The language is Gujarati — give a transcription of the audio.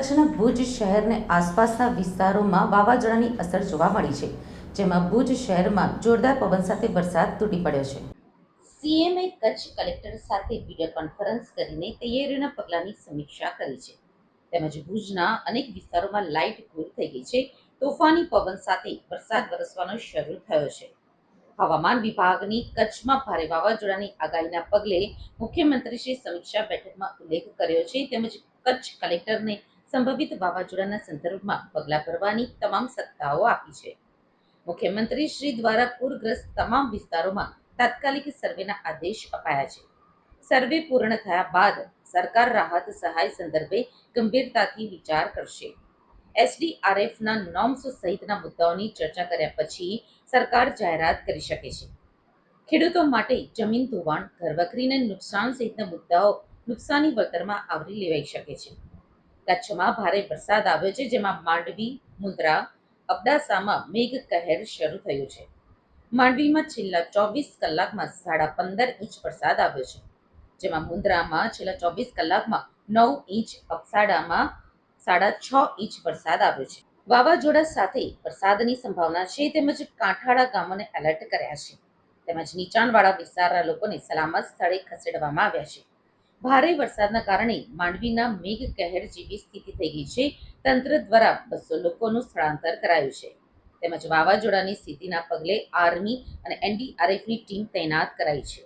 કચ્છના ભુજ શહેરને આસપાસના વિસ્તારોમાં વાવાઝોડાની અસર જોવા મળી છે, જેમાં ભુજ શહેરમાં જોરદાર પવન સાથે વરસાદ તૂટી પડ્યો છે. સીએમએ કચ્છ કલેક્ટર સાથે વીડિયો કોન્ફરન્સ કરીને તૈયારીઓના પગલાંની સમીક્ષા કરી છે. તેમજ ભુજના અનેક વિસ્તારોમાં લાઇટ ગુલ થઈ ગઈ છે, તોફાની પવન સાથે વરસાદ વરસવાનો શરૂ થયો છે. હવામાન વિભાગની કચ્છમાં ભારે વાવાઝોડાની આગાહીના પગલે મુખ્યમંત્રીશ્રી સમીક્ષા બેઠકમાં ઉલ્લેખ કર્યો છે, તેમજ કચ્છ કલેક્ટરને સંભવિત વાવાઝોડાના સંદર્ભમાં પગલાં ભરવાની તમામ સત્તાઓ આપી છે. મુખ્યમંત્રી શ્રી દ્વારા પૂરગ્રસ્ત તમામ વિસ્તારોમાં તાત્કાલિક સર્વેના આદેશ અપાયા છે. સર્વે પૂર્ણ થયા બાદ સરકાર રાહત સહાય સંદર્ભે ગંભીરતાથી વિચાર કરશે. એસડીઆરએફના નોમ્સ સહિતના મુદ્દાઓની ચર્ચા કર્યા પછી સરકાર જાહેરાત કરી શકે છે. ખેડૂતો માટે જમીન ધોવાણ, ઘરવખરીને નુકસાન સહિતના મુદ્દાઓ નુકસાની વળતરમાં આવરી લેવાઈ શકે છે. કચ્છમાં ભારે વરસાદ આવ્યો છે, જેમાં માંડવી મુંદ્રા અબડાસામાં મેઘ કહેર શરૂ થયું છે. માંડવીમાં છેલ્લા ચોવીસ કલાકમાં સાડા પંદર ઇંચ વરસાદ આવ્યો છે, જેમાં મુંદ્રામાં છેલ્લા ચોવીસ કલાકમાં નવ ઇંચ અબસાડામાં સાડા છ ઇંચ વરસાદ આવ્યો છે. વાવાઝોડા સાથે વરસાદની સંભાવના છે, તેમજ કાંઠાળા ગામોને એલર્ટ કર્યા છે. તેમજ નીચાણવાળા વિસ્તારના લોકોને સલામત સ્થળે ખસેડવામાં આવ્યા છે. ભારે વરસાદના કારણે માંડવીના મેઘ કહેર જેવી સ્થિતિ થઈ ગઈ છે. તંત્ર દ્વારા બસો લોકોનું સ્થળાંતર કરાયું છે. તેમજ વાવાઝોડાની સ્થિતિના પગલે આર્મી અને એનડીઆરએફની ટીમ તૈનાત કરાઈ છે.